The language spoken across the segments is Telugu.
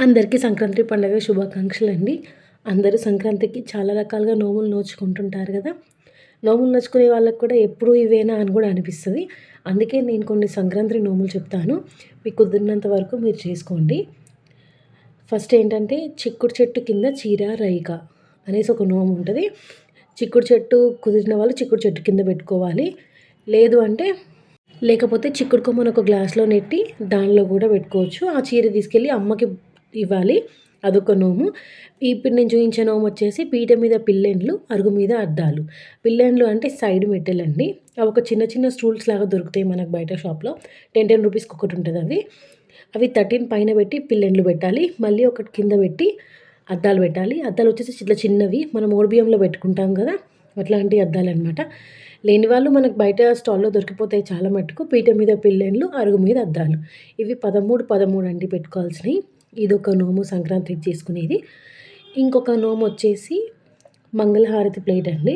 అందరికీ సంక్రాంతి పండుగ శుభాకాంక్షలు అండి అందరూ సంక్రాంతికి చాలా రకాలుగా నోములు నోచుకుంటుంటారు కదా. నోములు నోచుకునే వాళ్ళకి కూడా ఎప్పుడు ఇవేనా అని కూడా అనిపిస్తుంది. అందుకే నేను కొన్ని సంక్రాంతి నోములు చెప్తాను. మీకు కుదిరినంత వరకు మీరు చేసుకోండి. ఫస్ట్ ఏంటంటే చిక్కుడు చెట్టు కింద చీర రైక అనేసి ఒక నోము ఉంటుంది. చిక్కుడు చెట్టు కుదిరిన వాళ్ళు చిక్కుడు చెట్టు కింద పెట్టుకోవాలి. లేదు అంటే లేకపోతే చిక్కుడు కొమ్మను ఒక గ్లాస్లో నెట్టి దానిలో కూడా పెట్టుకోవచ్చు. ఆ చీర తీసుకెళ్ళి అమ్మకి ఇవ్వాలి. అదొక నోము. ఇప్పుడు నేను చూపించే నోము వచ్చేసి పీట మీద పిల్లెండ్లు అరుగు మీద అద్దాలు. పిల్లెండ్లు అంటే సైడ్ మెట్టెలండి అవి ఒక చిన్న చిన్న స్టూల్స్ లాగా దొరుకుతాయి మనకు బయట షాప్లో. టెన్ టెన్ రూపీస్కి ఒకటి ఉంటుంది అవి. అవి థర్టీన్ పైన పెట్టి పిల్లెండ్లు పెట్టాలి. మళ్ళీ ఒకటి కింద పెట్టి అద్దాలు పెట్టాలి. అద్దాలు వచ్చేసి ఇట్లా చిన్నవి. మనం ఓడిబియంలో పెట్టుకుంటాం కదా? అట్లాంటి అద్దాలు అనమాట లేని వాళ్ళు మనకు బయట స్టాల్లో దొరికిపోతాయి చాలా మట్టుకు పీట మీద పిల్లెండ్లు అరుగు మీద అద్దాలు. ఇవి పదమూడు పదమూడు అండి పెట్టుకోవాల్సినవి. ఇదొక నోము సంక్రాంతికి చేసుకునేది. ఇంకొక నోము వచ్చేసి మంగళహారతి ప్లేట్ అండి.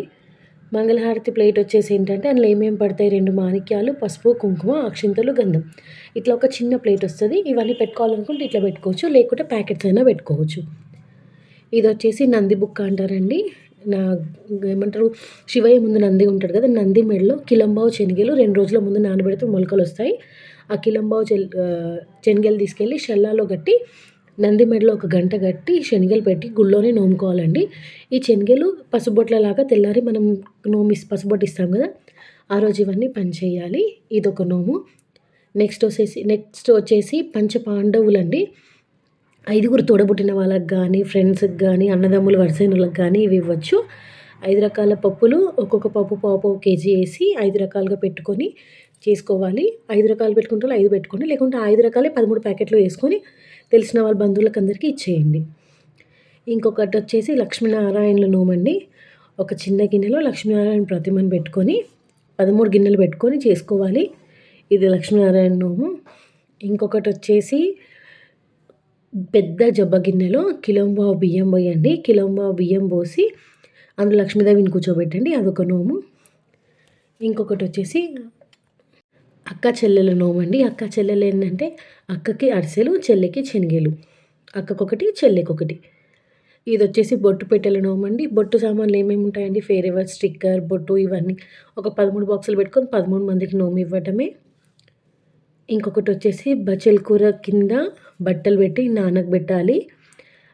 మంగళహారతి ప్లేట్ వచ్చేసి ఏంటంటే అందులో ఏమేమి పడతాయి? రెండు మాణిక్యాలు పసుపు కుంకుమ అక్షింతలు గంధం. ఇట్లా ఒక చిన్న ప్లేట్ వస్తుంది. ఇవన్నీ పెట్టుకోవాలనుకుంటే ఇట్లా పెట్టుకోవచ్చు. లేకుంటే ప్యాకెట్స్ అయినా పెట్టుకోవచ్చు. ఇది వచ్చేసి నంది బుక్క అంటారండి. నా ఏమంటారు? శివయ్య ముందు నంది ఉంటాడు కదా నంది మెడలో కిలంబావు శనగలు రెండు రోజుల ముందు నానబెడితే మొలకలు వస్తాయి. ఆ కిలంబావు చెల్ శనగలు తీసుకెళ్ళి షెల్లాలో కట్టి నంది మెడలో ఒక గంట కట్టి శనగలు పెట్టి గుళ్ళోనే నోముకోవాలండి. ఈ శనగలు పసుబొట్లలాగా తెల్లారి మనం నోమి పసుబొట్టు ఇస్తాం కదా ఆ రోజు ఇవన్నీ పనిచేయాలి. ఇది ఇదొక నోము. నెక్స్ట్ వచ్చేసి నెక్స్ట్ వచ్చేసి పంచ పాండవులండి ఐదుగురు తోడబుట్టిన వాళ్ళకి కానీ ఫ్రెండ్స్కి కానీ అన్నదమ్ములు వరుసైనలకు కానీ ఇవి ఇవ్వచ్చు. ఐదు రకాల పప్పులు ఒక్కొక్క పప్పు పావు కేజీ వేసి ఐదు రకాలుగా పెట్టుకొని చేసుకోవాలి. ఐదు రకాలు పెట్టుకుంటే ఐదు పెట్టుకోండి. లేకుంటే ఐదు రకాలే పదమూడు ప్యాకెట్లు వేసుకొని తెలిసిన వాళ్ళ బంధువులకు అందరికీ ఇచ్చేయండి. ఇంకొకటి వచ్చేసి లక్ష్మీనారాయణల నోమండి. ఒక చిన్న గిన్నెలో లక్ష్మీనారాయణ ప్రతిమను పెట్టుకొని పదమూడు గిన్నెలు పెట్టుకొని చేసుకోవాలి. ఇది లక్ష్మీనారాయణ నోము. ఇంకొకటి వచ్చేసి పెద్ద జబ్బ గిన్నెలో కిలంబావు బియ్యం పోయండి. కిలంబావు బియ్యం పోసి అందులో లక్ష్మీదేవిని కూర్చోబెట్టండి. అదొక నోము. ఇంకొకటి వచ్చేసి అక్క చెల్లెల నోమండి అక్క చెల్లెలు ఏంటంటే అక్కకి అరిసెలు చెల్లెకి శనగలు. అక్కకొకటి చెల్లెకొకటి. ఇది వచ్చేసి బొట్టు పెట్టెల నోమండి బొట్టు సామాన్లు ఏమేమి ఉంటాయండి? ఫేర్ ఎవర్ స్టిక్కర్ బొట్టు ఇవన్నీ. ఒక పదమూడు బాక్సులు పెట్టుకొని పదమూడు మందికి నోము ఇవ్వటమే. ఇంకొకటి వచ్చేసి బచ్చల కూర కింద బట్టలు పెట్టి నాన్నకు పెట్టాలి.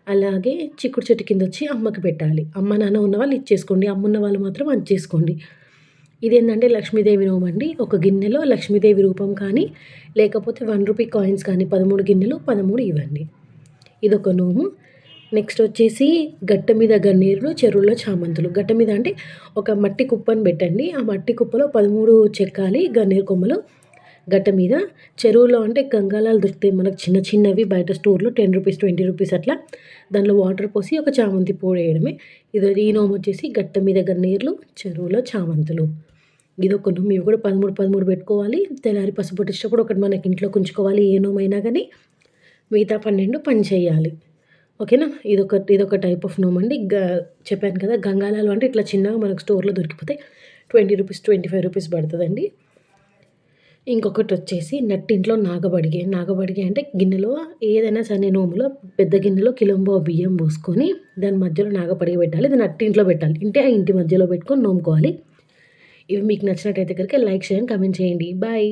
అలాగే చిక్కుడు చెట్టు కింద వచ్చి అమ్మకి పెట్టాలి. అమ్మ నాన్న ఉన్న వాళ్ళు ఇచ్చేసుకోండి అమ్మ ఉన్న వాళ్ళు మాత్రం అంచేసుకోండి చేసుకోండి. ఇదేంటంటే లక్ష్మీదేవి రూమ్ అండి. ఒక గిన్నెలో లక్ష్మీదేవి రూపం కానీ లేకపోతే వన్ రూపీ కాయిన్స్ కానీ పదమూడు గిన్నెలు పదమూడు ఇవ్వండి. ఇదొక నోము నెక్స్ట్ వచ్చేసి గట్ట మీద గన్నీరులు చెరువుల్లో చామంతులు. గట్ట మీద అంటే ఒక మట్టి కుప్పని పెట్టండి. ఆ మట్టి కుప్పలో పదమూడు చెక్కాలి గన్నేరు కొమ్మలు. గట్ట మీద చెరువులో అంటే గంగాలాలు దొరుకుతాయి. మనకు చిన్న చిన్నవి బయట స్టోర్లో టెన్ రూపీస్ ట్వంటీ రూపీస్ అట్లా. దాంట్లో వాటర్ పోసి ఒక చామంతి పోడేయడమే ఇది ఈ నోము వచ్చేసి గట్ట మీద గన్నీర్లు చెరువులో చామంతులు. ఇది ఒక నోము. ఇవి కూడా పదమూడు పదమూడు పెట్టుకోవాలి. తెల్లారి పసుపు పట్టించినప్పుడు ఒకటి మనకి ఇంట్లో కుంచుకోవాలి. ఏ నోమైనా కానీ మిగతా పన్నెండు పని చేయాలి. ఓకేనా? ఇదొక ఇదొక టైప్ ఆఫ్ నోమ్ అండి. గ చెప్పాను కదా గంగాలాలు అంటే ఇట్లా చిన్నగా మనకు స్టోర్లో దొరికిపోతే twenty rupees twenty five rupees పడుతుందండి. ఇంకొకటి వచ్చేసి నట్టింట్లో నాగబడిగే. నాగబడిగే అంటే గిన్నెలో ఏదైనా సరే నోములో పెద్ద గిన్నెలో కిలంబో బియ్యం పోసుకొని దాని మధ్యలో నాగపడిగ పెట్టాలి. ఇది నట్టింట్లో పెట్టాలి. ఇంటే ఆ ఇంటి మధ్యలో పెట్టుకొని నోముకోవాలి. ఇవి మీకు నచ్చినట్టయితే కనుక లైక్ చేయండి కమెంట్ చేయండి. బాయ్.